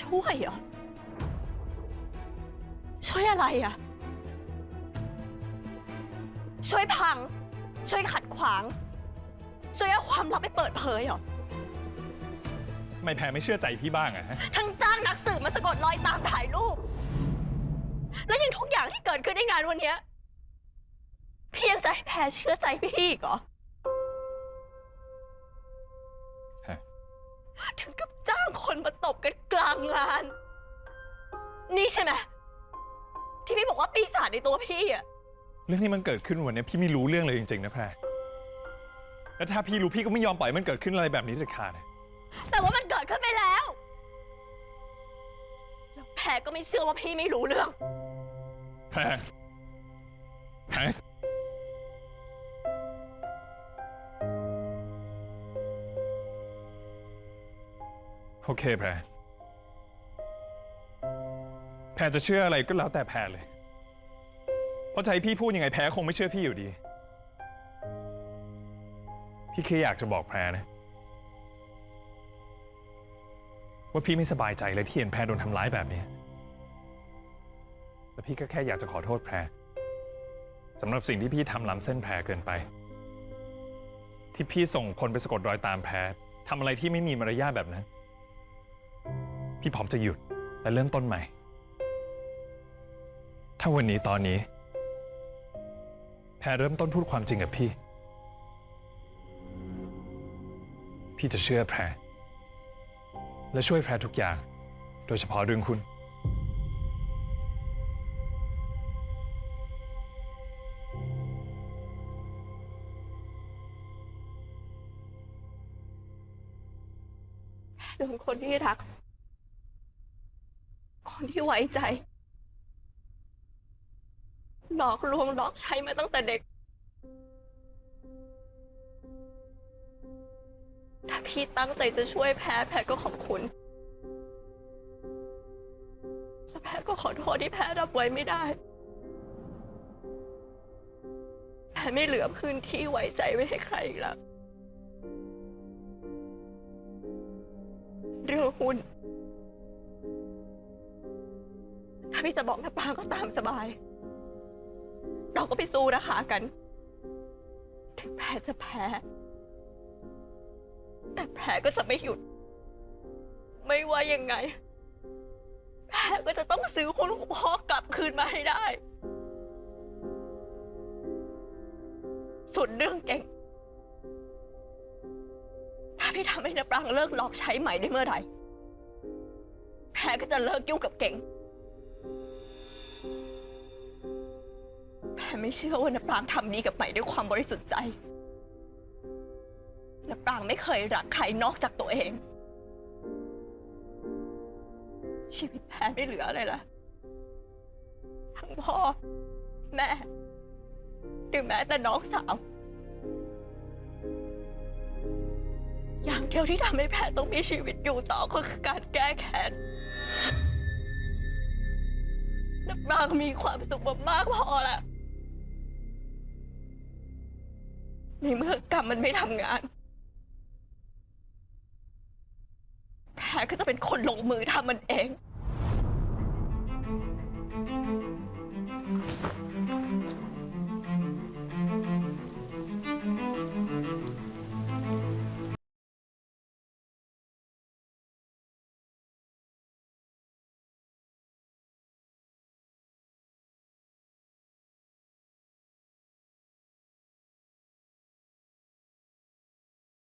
ช่วยเหรอ ช่วยอะไรอะ ช่วยพัง ช่วยขัดขวาง ช่วยเอาความลับไปเปิดเผยเหรอทำไม่แพรไม่เชื่อใจพี่บ้างอะฮะ ทั้งจ้างนักสืบมาสะกดรอยตามถ่ายรูป แล้วยังทุกอย่างที่เกิดขึ้นในงานวันเนี้ยพี่ยังจะให้แพรเชื่อใจพี่อีกเหรอ มาตบกันกลางลาน นี่ใช่ไหมที่พี่บอกว่าปีศาจในตัวพี่อะเรื่องที่มันเกิดขึ้นวันนี้พี่ไม่รู้เรื่องเลยจริงๆนะแพรแล้วถ้าพี่รู้พี่ก็ไม่ยอมปล่อยให้มันเกิดขึ้นอะไรแบบนี้เด็ดขาดนะแต่ว่ามันเกิดขึ้นไปแล้วแล้วแพรก็ไม่เชื่อว่าพี่ไม่รู้เรื่อง แพรแพร โอเคแพรแพรจะเชื่ออะไรก็แล้วแต่แพรเลย เพราะใจพี่พูดยังไงแพรคงไม่เชื่อพี่อยู่ดี พี่แค่อยากจะบอกแพรนะ ว่าพี่ไม่สบายใจเลยที่เห็นแพรโดนทำร้ายแบบนี้ แล้วพี่ก็แค่อยากจะขอโทษแพรสำหรับสิ่งที่พี่ทำล้ำเส้นแพรเกินไป ที่พี่ส่งคนไปสะกดรอยตามแพรทำอะไรที่ไม่มีมารยาทแบบนั้น พี่พร้อมจะหยุดและเริ่มต้นใหม่ ถ้าวันนี้ตอนนี้ แพรเริ่มต้นพูดความจริงกับพี่ พี่จะเชื่อแพร และช่วยแพรทุกอย่าง โดยเฉพาะเรื่องคุณโดนคนที่รัก คนที่ไว้ใจ หลอกลวงหลอกใช้มาตั้งแต่เด็ก ถ้าพี่ตั้งใจจะช่วยแพ้แพ้ก็ขอบคุณ และแพ้ก็ขอโทษที่แพ้รับไว้ไม่ได้ แพ้ไม่เหลือพื้นที่ไว้ใจไว้ให้ใครอีกแล้ว เรื่องหุ้น พี่จะบอกแม่ปาก็ตามสบาย เราก็ไปสู้ราคากัน ถึงแพ้จะแพ้ แต่แพ้ก็จะไม่หยุด ไม่ว่ายังไงแพ้ก็จะต้องซื้อหุ้นของพ่อกลับคืนมาให้ได้ ส่วนเรื่องเก่ง ถ้าพี่ทำให้นปรางเลิกหลอกใช้ใหม่ได้เมื่อไหร่แพรก็จะเลิกยุ่งกับเก่ง แพรไม่เชื่อว่านปรางทำนี้กับใหม่ด้วยความบริสุทธิ์ใจนปรางไม่เคยรักใครนอกจากตัวเอง ชีวิตแพรไม่เหลืออะไรละทั้งพ่อ แม่หรือแม้แต่น้องสาว อย่างเดียวที่ทำให้แพทย์ต้องมีชีวิตอยู่ต่อก็คือการแก้แค้นนับรางมีความสุขมามากพอแล้ว ในเมื่อกรรมมันไม่ทำงาน แพรก็จะเป็นคนลงมือทำมันเอง